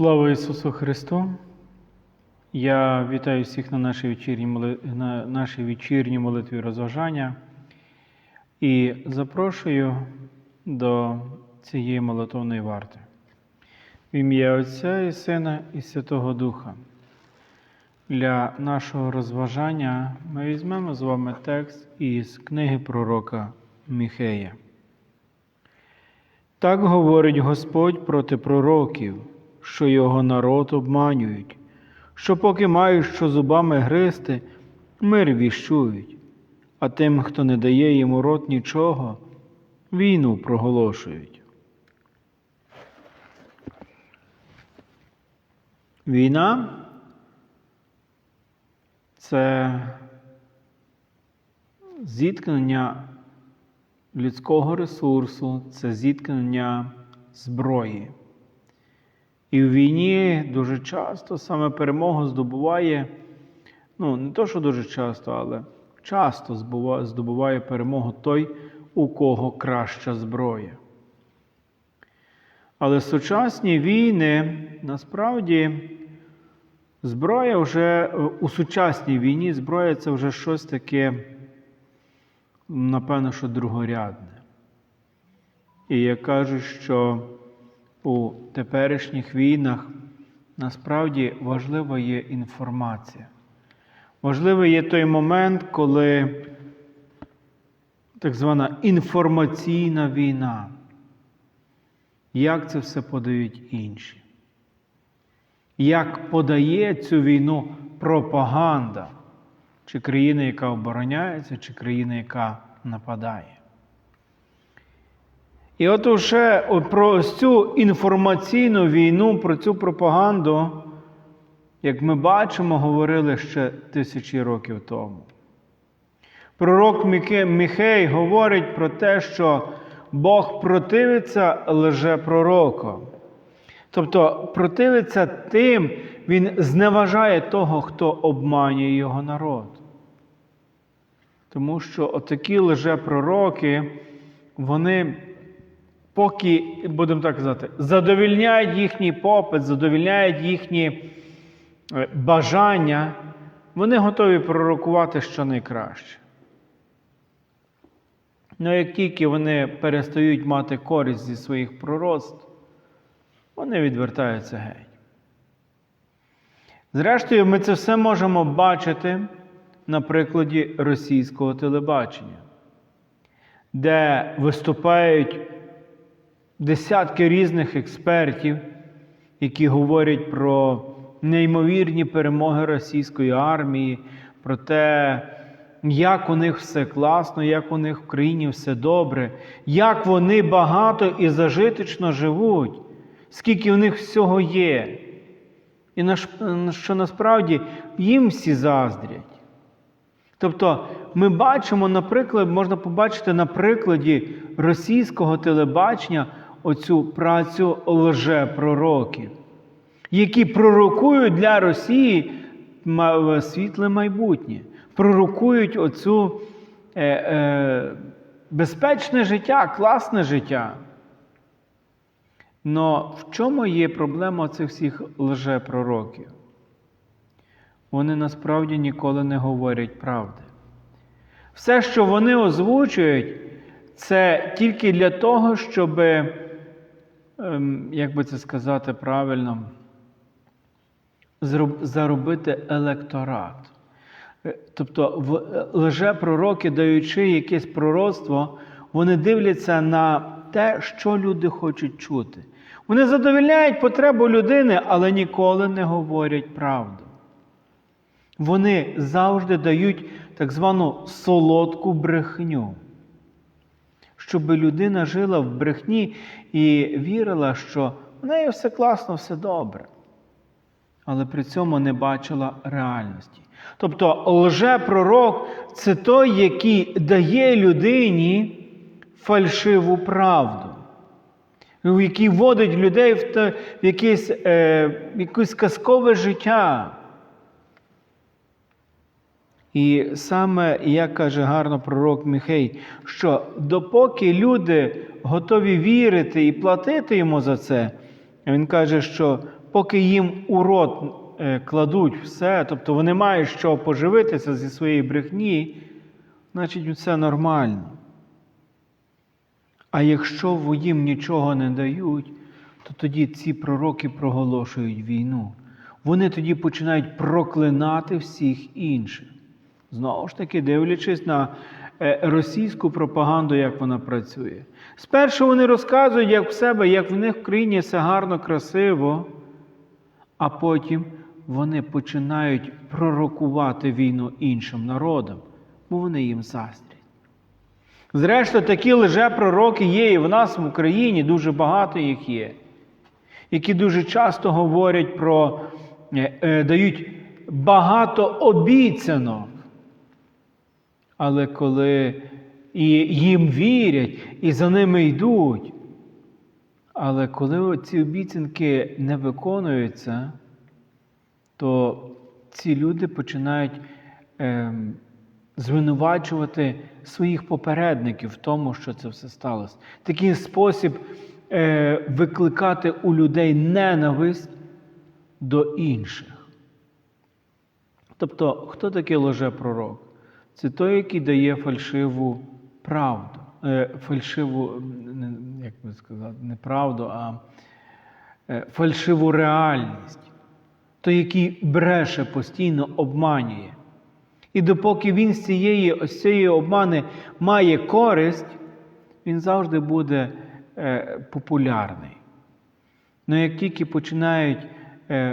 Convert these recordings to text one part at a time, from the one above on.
Слава Ісусу Христу! Я вітаю всіх на нашій вечірній, на нашій вечірній молитві розважання і запрошую до цієї молитовної варти. В ім'я Отця і Сина і Святого Духа. Для нашого розважання ми візьмемо з вами текст із книги пророка Міхея. Так говорить Господь проти пророків, що його народ обманюють, що поки мають що зубами гризти, мир віщують, а тим, хто не дає йому рот нічого, війну проголошують. Війна це зіткнення людського ресурсу, це зіткнення зброї. І в війні дуже часто саме перемогу здобуває, ну, не то, що дуже часто, але часто здобуває перемогу той, у кого краща зброя. Але сучасні війни насправді зброя вже е, у сучасній війні зброя це вже щось таке, напевно, що другорядне. І я кажу, що у теперішніх війнах насправді важлива є інформація. Важливий є той момент, коли так звана інформаційна війна. Як це все подають інші? Як подає цю війну пропаганда? Чи країна, яка обороняється, чи країна, яка нападає? І от уже про ось цю інформаційну війну, про цю пропаганду, як ми бачимо, говорили ще тисячі років тому. Пророк Міхей говорить про те, що Бог противиться лжепророкам. Тобто противиться тим, він зневажає того, хто обманює його народ. Тому що отакі лжепророки, вони поки, будемо так казати, задовільняють їхній попит, задовільняють їхні е, бажання, вони готові пророкувати що найкраще. Ну, як тільки вони перестають мати користь зі своїх пророцтв, вони відвертаються геть. Зрештою, ми це все можемо бачити на прикладі російського телебачення, де виступають десятки різних експертів, які говорять про неймовірні перемоги російської армії, про те, як у них все класно, як у них в країні все добре, як вони багато і зажиточно живуть, скільки в них всього є. І на що насправді їм всі заздрять. Тобто ми бачимо, наприклад, можна побачити на прикладі російського телебачення оцю працю лжепророків, які пророкують для Росії світле майбутнє, пророкують оцю е, е, безпечне життя, класне життя. Но в чому є проблема цих всіх лжепророків? Вони насправді ніколи не говорять правди. Все, що вони озвучують, це тільки для того, щоб, як би це сказати правильно, заробити електорат. Е, Тобто, е, лжепророки, даючи якесь пророцтво, вони дивляться на те, що люди хочуть чути. Вони задовільняють потребу людини, але ніколи не говорять правду. Вони завжди дають так звану солодку брехню, щоб людина жила в брехні і вірила, що в неї все класно, все добре. Але при цьому не бачила реальності. Тобто лжепророк це той, який дає людині фальшиву правду, який вводить людей в, те, в якесь, е, якесь казкове життя. І саме, як каже гарно пророк Міхей, що допоки люди готові вірити і платити йому за це, він каже, що поки їм у рот е, кладуть все, тобто вони мають що поживитися зі своєї брехні, значить все нормально. А якщо їм нічого не дають, то тоді ці пророки проголошують війну. Вони тоді починають проклинати всіх інших. Знову ж таки, дивлячись на е, російську пропаганду, як вона працює. Спершу вони розказують, як в себе, як в них в країні все гарно, красиво, а потім вони починають пророкувати війну іншим народам, бо вони їм заздрять. Зрештою, такі лжепророки є і в нас в Україні, дуже багато їх є, які дуже часто говорять про, е, е, дають багато обіцянок. Але коли і їм вірять, і за ними йдуть, але коли ці обіцянки не виконуються, то ці люди починають е, звинувачувати своїх попередників в тому, що це все сталося. Такий спосіб е, викликати у людей ненависть до інших. Тобто, хто такий лжепророк? Це той, який дає фальшиву правду, е, фальшиву, як би сказати, не правду, а е, фальшиву реальність. Той, який бреше постійно обманює. І допоки він з цієї ось цієї обмани має користь, він завжди буде е, популярний. Ну як тільки починають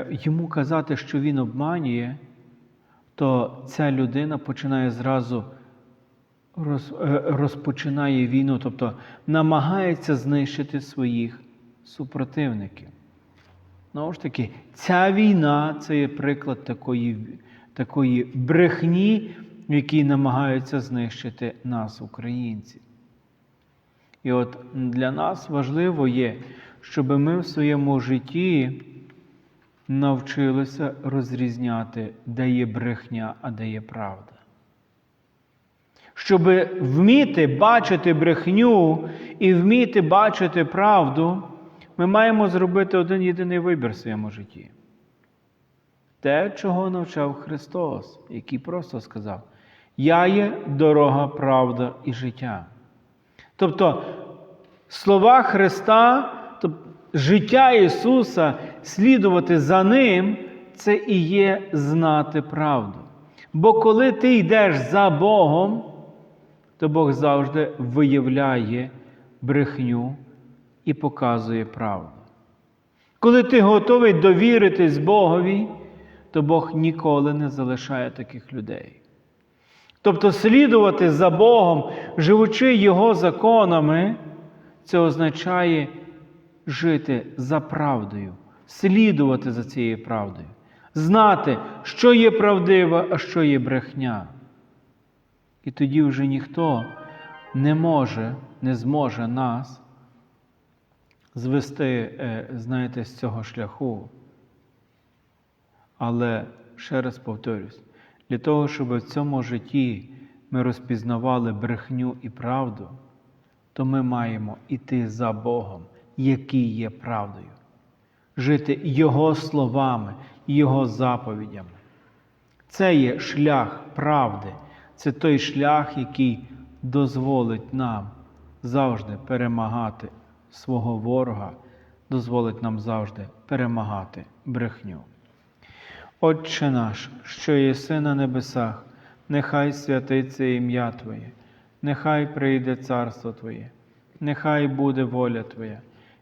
йому казати, що він обманює, то ця людина починає зразу роз, е, розпочинає війну, тобто намагається знищити своїх супротивників. Знову ж таки, ця війна це є приклад такої, такої брехні, в якій намагаються знищити нас, українців. І от для нас важливо є, щоб ми в своєму житті навчилися розрізняти, де є брехня, а де є правда. Щоб вміти бачити брехню і вміти бачити правду, ми маємо зробити один єдиний вибір в своєму житті. Те, чого навчав Христос, який просто сказав: Я є дорога, правда і життя. Тобто слова Христа, тобто життя Ісуса, слідувати за Ним, це і є знати правду. Бо коли ти йдеш за Богом, то Бог завжди виявляє брехню і показує правду. Коли ти готовий довіритись Богові, то Бог ніколи не залишає таких людей. Тобто слідувати за Богом, живучи Його законами, це означає жити за правдою, слідувати за цією правдою, знати, що є правдива, а що є брехня. І тоді вже ніхто не може, не зможе нас звести, е, знаєте, з цього шляху. Але ще раз повторюсь, для того, щоб в цьому житті ми розпізнавали брехню і правду, то ми маємо іти за Богом, який є правдою, жити Його словами, Його заповідями. Це є шлях правди, це той шлях, який дозволить нам завжди перемагати свого ворога, дозволить нам завжди перемагати брехню. Отче наш, що єси на небесах, нехай святиться ім'я Твоє, нехай прийде царство Твоє, нехай буде воля Твоя,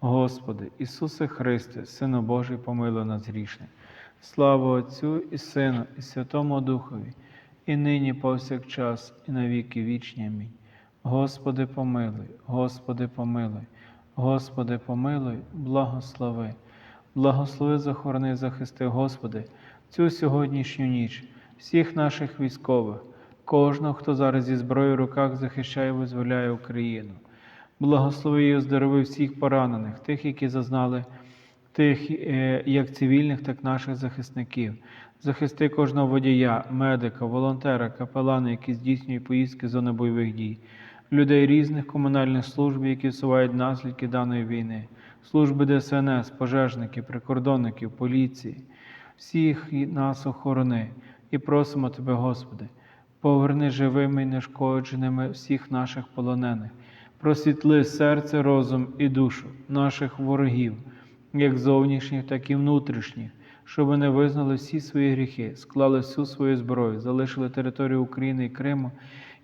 Господи, Ісусе Христе, Сину Божий, помилуй нас грішних. Слава Отцю і Сину, і Святому Духові, і нині повсякчас, і на віки вічні. Амінь. Господи, помилуй, Господи, помилуй, Господи, помилуй, благослови. Благослови, захорони, захисти, Господи, цю сьогоднішню ніч, всіх наших військових, кожного, хто зараз зі зброєю в руках захищає визволяє Україну. Благослови і оздорови всіх поранених, тих, які зазнали тих е, як цивільних, так і наших захисників. Захисти кожного водія, медика, волонтера, капелана, які здійснюють поїздки з зони бойових дій, людей різних комунальних служб, які всувають наслідки даної війни, служби ДСНС, пожежники, прикордонників, поліції, всіх нас охорони. І просимо Тебе, Господи, поверни живими і нешкодженими всіх наших полонених, просвітли серце, розум і душу наших ворогів, як зовнішніх, так і внутрішніх, щоб вони визнали всі свої гріхи, склали всю свою зброю, залишили територію України і Криму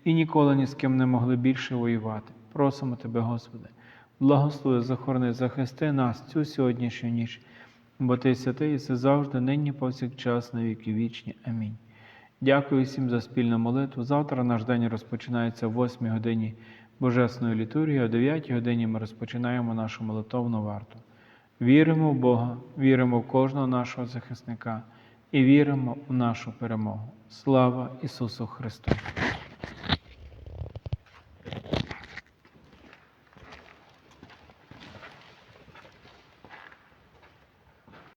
і ніколи ні з ким не могли більше воювати. Просимо Тебе, Господи, благослови, захорони, захисти нас цю сьогоднішню ніч, бо Ти святий і все завжди, нині повсякчас, на віки вічні. Амінь. Дякую всім за спільну молитву. Завтра наш день розпочинається о 8 годині Божесної літургії, о 9 годині ми розпочинаємо нашу молитовну варту. Віримо в Бога, віримо в кожного нашого захисника і віримо в нашу перемогу. Слава Ісусу Христу!